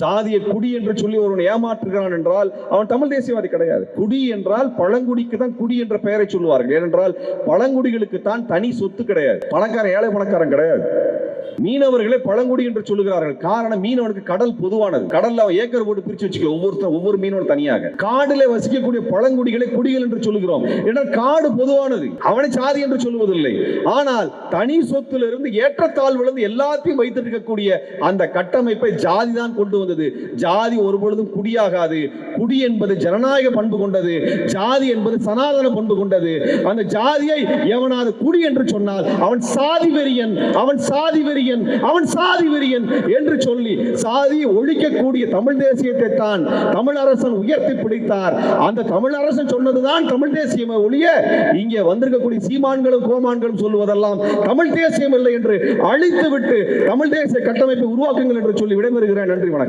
சாதிய குடி என்று சொல்லி ஒருவன் ஏமாற்றுகிறான் என்றால் அவன் தமிழ் தேசியவாதி கிடையாது. குடி என்றால் பழங்குடிக்கு தான் குடி என்ற பெயரை சொல்லுவார்கள். ஏனென்றால் பழங்குடிகளுக்கு தான் தனி சொத்து கிடையாது. பணக்காரன் ஏழை பணக்காரன் கிடையாது. மீனவர்களே பழங்குடி என்று சொல்லுகிறார்கள். காரணம் மீனவனுக்கு கடல் பொதுவானது. கடல்ல அவன் ஏக்கர் போட்டு பிரிச்சு வச்சுக்கல ஒவ்வொருத்தர் ஒவ்வொரு மீனவன் தனியாக. காடுல வசிக்கக்கூடிய பழங்குடிகளை குடிகள் என்று சொல்லுகிறோம். ஏன்னா காடு பொதுவானது. அவனை சாதி என்று சொல்லுவதில்லை. ஆனால் தனி சொத்திலிருந்து ஏற்றத்தாழ்விலிருந்து எல்லாத்தையும் வைத்திருக்கக்கூடிய அந்த கட்டமைப்பை ஜாதி தான் கொண்டு வந்தது. ஜாதி ஒருபொழுதும் குடியாகாது. குடி என்பது ஜனநாயக பண்பு கொண்டது. ஜாதி என்பது சனாதன பண்பு கொண்டது. அந்த ஜாதியை எவனாவது குடி என்று சொன்னால் அவன் சாதி வெறியன். அவன் சாதி வெறி வெறியன் அவன் சாதி வெறியன் என்று சொல்லி சாதி ஒழிக்கக்கூடிய தமிழ் தேசியத்தை தான் தமிழரசன் உயர்த்தி பிடித்தார். அந்த தமிழரசன் சொன்னதுதான் தமிழ் தேசியம் ஒழிய இங்கே வந்திருக்கக்கூடிய சீமான்களும் கோமான்களும் சொல்லுவதெல்லாம் தமிழ் தேசியம் இல்லை என்று அழித்துவிட்டு தமிழ் தேசிய கட்டமைப்பை உருவாக்குங்கள் என்று சொல்லி விடைபெறுகிறேன். நன்றி வணக்கம்.